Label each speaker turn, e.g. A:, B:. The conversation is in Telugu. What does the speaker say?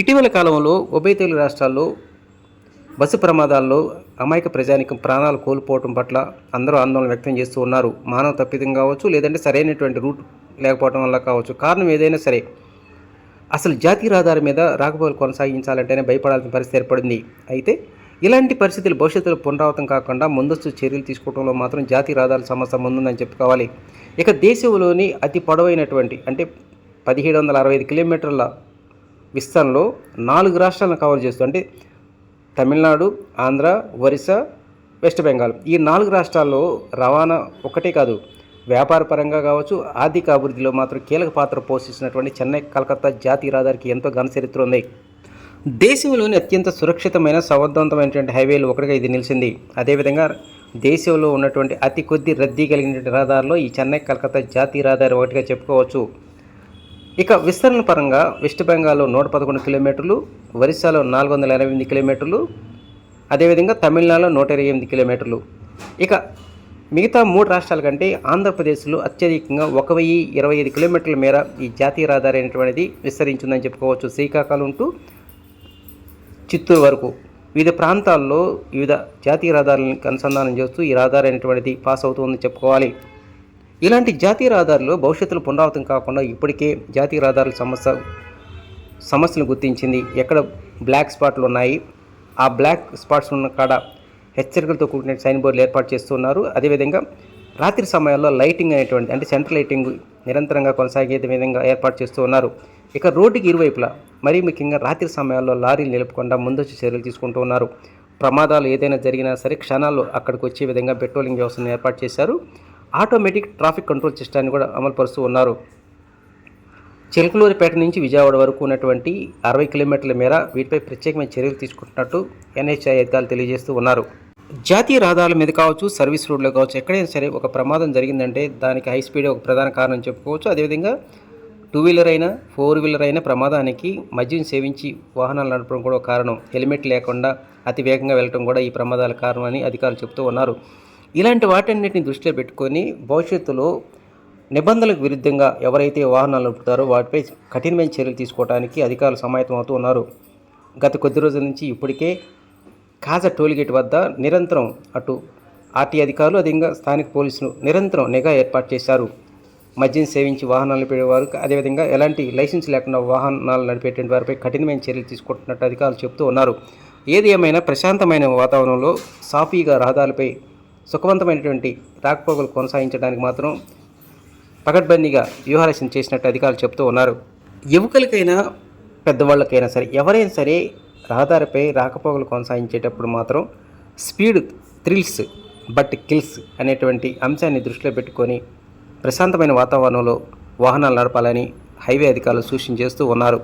A: ఇటీవల కాలంలో ఉభయ తెలుగు రాష్ట్రాల్లో బస్సు ప్రమాదాల్లో అమాయక ప్రజానికం ప్రాణాలు కోల్పోవటం పట్ల అందరూ ఆందోళన వ్యక్తం చేస్తూ ఉన్నారు. మానవ తప్పిదం కావచ్చు లేదంటే సరైనటువంటి రూట్ లేకపోవడం వల్ల కావచ్చు. కారణం ఏదైనా సరే అసలు జాతీయ రహదారి మీద రాకపోకలు కొనసాగించాలంటేనే భయపడాల్సిన పరిస్థితి ఏర్పడింది. అయితే ఇలాంటి పరిస్థితులు భవిష్యత్తులో పునరావృతం కాకుండా ముందస్తు చర్యలు తీసుకోవడంలో మాత్రం జాతీయ రహదారుల సమస్య ముందుందని చెప్పుకోవాలి. ఇక దేశంలోని అతి పొడవైనటువంటి అంటే పదిహేడు వందల అరవై ఐదు కిలోమీటర్ల విస్తరణలో నాలుగు రాష్ట్రాలను కవర్ చేస్తూ అంటే తమిళనాడు ఆంధ్ర ఒరిస్సా వెస్ట్ బెంగాల్. ఈ నాలుగు రాష్ట్రాల్లో రవాణా ఒకటే కాదు వ్యాపార పరంగా కావచ్చు ఆర్థిక అభివృద్ధిలో మాత్రం కీలక పాత్ర పోషిస్తున్నటువంటి చెన్నై కలకత్తా జాతీయ రహదారికి ఎంతో ఘన చరిత్ర ఉంది. దేశంలోని అత్యంత సురక్షితమైన సమర్థవంతమైనటువంటి హైవేలు ఒకటిగా ఇది నిలిచింది. అదేవిధంగా దేశంలో ఉన్నటువంటి అతి కొద్ది రద్దీ కలిగినటువంటి రహదారిలో ఈ చెన్నై కలకత్తా జాతీయ రహదారి ఒకటిగా చెప్పుకోవచ్చు. ఇక విస్తరణ పరంగా వెస్ట్ బెంగాల్లో నూట పదకొండు కిలోమీటర్లు ఒరిస్సాలో నాలుగు వందల ఎనభై ఎనిమిది కిలోమీటర్లు అదేవిధంగా తమిళనాడులో నూట ఇరవై ఎనిమిది కిలోమీటర్లు. ఇక మిగతా మూడు రాష్ట్రాల కంటే ఆంధ్రప్రదేశ్లో అత్యధికంగా ఒక వెయ్యి ఇరవై ఐదు కిలోమీటర్ల మేర ఈ జాతీయ రహదారి అనేటువంటిది విస్తరించిందని చెప్పుకోవచ్చు శ్రీకాకుళం టు చిత్తూరు వరకు. వివిధ ప్రాంతాల్లో వివిధ జాతీయ రహదారులను అనుసంధానం చేస్తూ ఈ రహదారి అనేటువంటిది పాస్ అవుతుందని చెప్పుకోవాలి. ఇలాంటి జాతీయ రహదారులు భవిష్యత్తులో పునరావృతం కాకుండా ఇప్పటికే జాతీయ రహదారుల సమస్య సమస్యను గుర్తించింది. ఎక్కడ బ్లాక్ స్పాట్లు ఉన్నాయి? ఆ బ్లాక్ స్పాట్స్ ఉన్న కాడ హెచ్చరికలతో కూడిన సైన్ బోర్డులు ఏర్పాటు చేస్తున్నారు. అదేవిధంగా రాత్రి సమయాల్లో లైటింగ్ అనేటువంటి అంటే సెంట్రల్ లైటింగ్ నిరంతరంగా కొనసాగే విధంగా ఏర్పాటు చేస్తూ ఉన్నారు. ఇక రోడ్డుకి ఇరువైపులా మరీ ముఖ్యంగా రాత్రి సమయాల్లో లారీలు నిలపకుండా ముందస్తు చర్యలు తీసుకుంటూ ఉన్నారు. ప్రమాదాలు ఏదైనా జరిగినా సరే క్షణాల్లో అక్కడికి వచ్చే విధంగా పెట్రోలింగ్ వ్యవస్థను ఏర్పాటు చేశారు. ఆటోమేటిక్ ట్రాఫిక్ కంట్రోల్ సిస్టాన్ని కూడా అమలుపరుస్తూ ఉన్నారు. చిలకలూరిపేట నుంచి విజయవాడ వరకు ఉన్నటువంటి అరవై కిలోమీటర్ల మేర వీటిపై ప్రత్యేకమైన చర్యలు తీసుకుంటున్నట్టు ఎన్హెచ్ఐ అధికారులు తెలియజేస్తూ ఉన్నారు. జాతీయ రహదారుల మీద కావచ్చు సర్వీస్ రోడ్లో కావచ్చు ఎక్కడైనా సరే ఒక ప్రమాదం జరిగిందంటే దానికి హై స్పీడ్ ఒక ప్రధాన కారణం చెప్పుకోవచ్చు. అదేవిధంగా టూ వీలర్ అయినా ఫోర్ వీలర్ అయినా ప్రమాదానికి మద్యం సేవించి వాహనాలు నడపడం కూడా కారణం. హెల్మెట్ లేకుండా అతి వేగంగా వెళ్ళటం కూడా ఈ ప్రమాదాల కారణం అని అధికారులు చెబుతూ ఉన్నారు. ఇలాంటి వాటన్నిటిని దృష్టిలో పెట్టుకొని భవిష్యత్తులో నిబంధనలకు విరుద్ధంగా ఎవరైతే వాహనాలు నడుపుతారో వాటిపై కఠినమైన చర్యలు తీసుకోవడానికి అధికారులు సమాయత్తం అవుతూ ఉన్నారు. గత కొద్ది రోజుల నుంచి ఇప్పటికే కాజా టోల్గేట్ వద్ద నిరంతరం అటు ఆర్టీ అధికారులు అదేవిధంగా స్థానిక పోలీసులు నిరంతరం నిఘా ఏర్పాటు చేశారు. మద్యం సేవించి వాహనాలు నడిపేవారు అదేవిధంగా ఎలాంటి లైసెన్స్ లేకుండా వాహనాలు నడిపేటువంటి వారిపై కఠినమైన చర్యలు తీసుకుంటున్నట్టు అధికారులు చెబుతూ ఉన్నారు. ఏది ఏమైనా ప్రశాంతమైన వాతావరణంలో సాఫీగా రహదారులపై సుఖవంతమైనటువంటి రాకపోకలు కొనసాగించడానికి మాత్రం పకడ్బందీగా వ్యూహరచన చేసినట్టు అధికారులు చెబుతూ ఉన్నారు. యువకులకైనా పెద్దవాళ్ళకైనా సరే ఎవరైనా సరే రహదారిపై రాకపోకలు కొనసాగించేటప్పుడు మాత్రం స్పీడ్ థ్రిల్స్ బట్ కిల్స్ అనేటువంటి అంశాన్ని దృష్టిలో పెట్టుకొని ప్రశాంతమైన వాతావరణంలో వాహనాలు నడపాలని హైవే అధికారులు సూచన చేస్తూ ఉన్నారు.